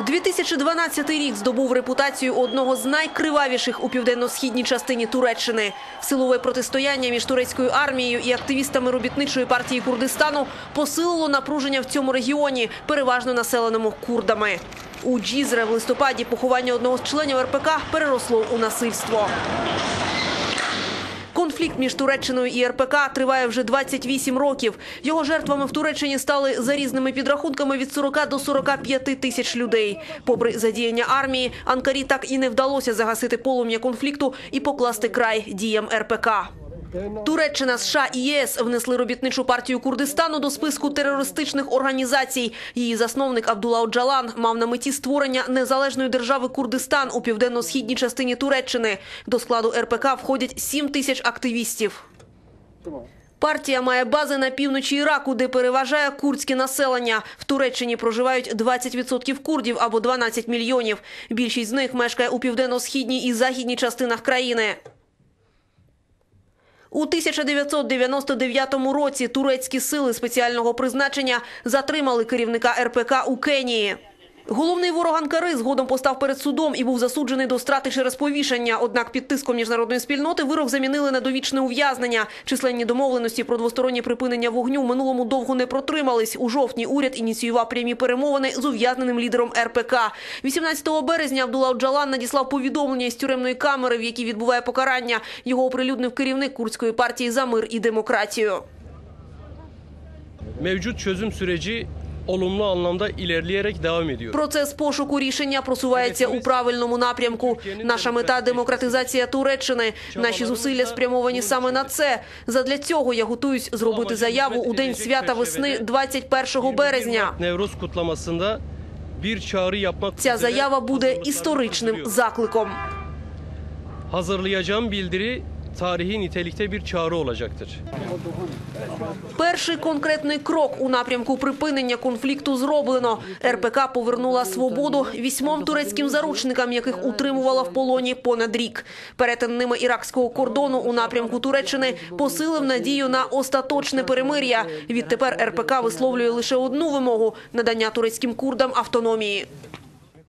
2012 рік здобув репутацію одного з найкривавіших у південно-східній частині Туреччини. Силове протистояння між турецькою армією і активістами робітничої партії Курдистану посилило напруження в цьому регіоні, переважно населеному курдами. У Джізре в листопаді поховання одного з членів РПК переросло у насильство. Конфлікт між Туреччиною і РПК триває вже 28 років. Його жертвами в Туреччині стали за різними підрахунками від 40 до 45 тисяч людей. Попри задіяння армії, Анкарі так і не вдалося загасити полум'я конфлікту і покласти край діям РПК. Туреччина, США і ЄС внесли робітничу партію Курдистану до списку терористичних організацій. Її засновник Абдулла Оджалан мав на меті створення незалежної держави Курдистан у південно-східній частині Туреччини. До складу РПК входять 7 тисяч активістів. Партія має бази на півночі Іраку, де переважає курдське населення. В Туреччині проживають 20% курдів або 12 мільйонів. Більшість з них мешкає у південно-східній і західній частинах країни. У 1999 році турецькі сили спеціального призначення затримали керівника РПК у Кенії. Головний ворог Анкари згодом постав перед судом і був засуджений до страти через повішення. Однак під тиском міжнародної спільноти вирок замінили на довічне ув'язнення. Численні домовленості про двостороннє припинення вогню в минулому довго не протримались. У жовтні уряд ініціював прямі перемовини з ув'язненим лідером РПК. 18 березня Абдулла Оджалан надіслав повідомлення із тюремної камери, в якій відбуває покарання. Його оприлюднив керівник курдської партії за мир і демократію. mevcut çözüm süreci olumlu anlamda ilerleyerek devam ediyor. Процес пошуку рішення просувається у правильному напрямку. Наша мета демократизація Туреччини. Наші зусилля спрямовані саме на це. Задля цього я готуюсь зробити заяву у день свята весни 21 березня. Çağrı yapmak Ця заява буде історичним закликом. Hazırlayacağım bildiri tarihi nitelikte bir çağrı olacaktır. Перший конкретний крок у напрямку припинення конфлікту зроблено. РПК повернула свободу вісьмом турецьким заручникам, яких утримувала в полоні понад рік. Перетин ними іракського кордону у напрямку Туреччини посилив надію на остаточне перемир'я. Відтепер РПК висловлює лише одну вимогу – надання турецьким курдам автономії.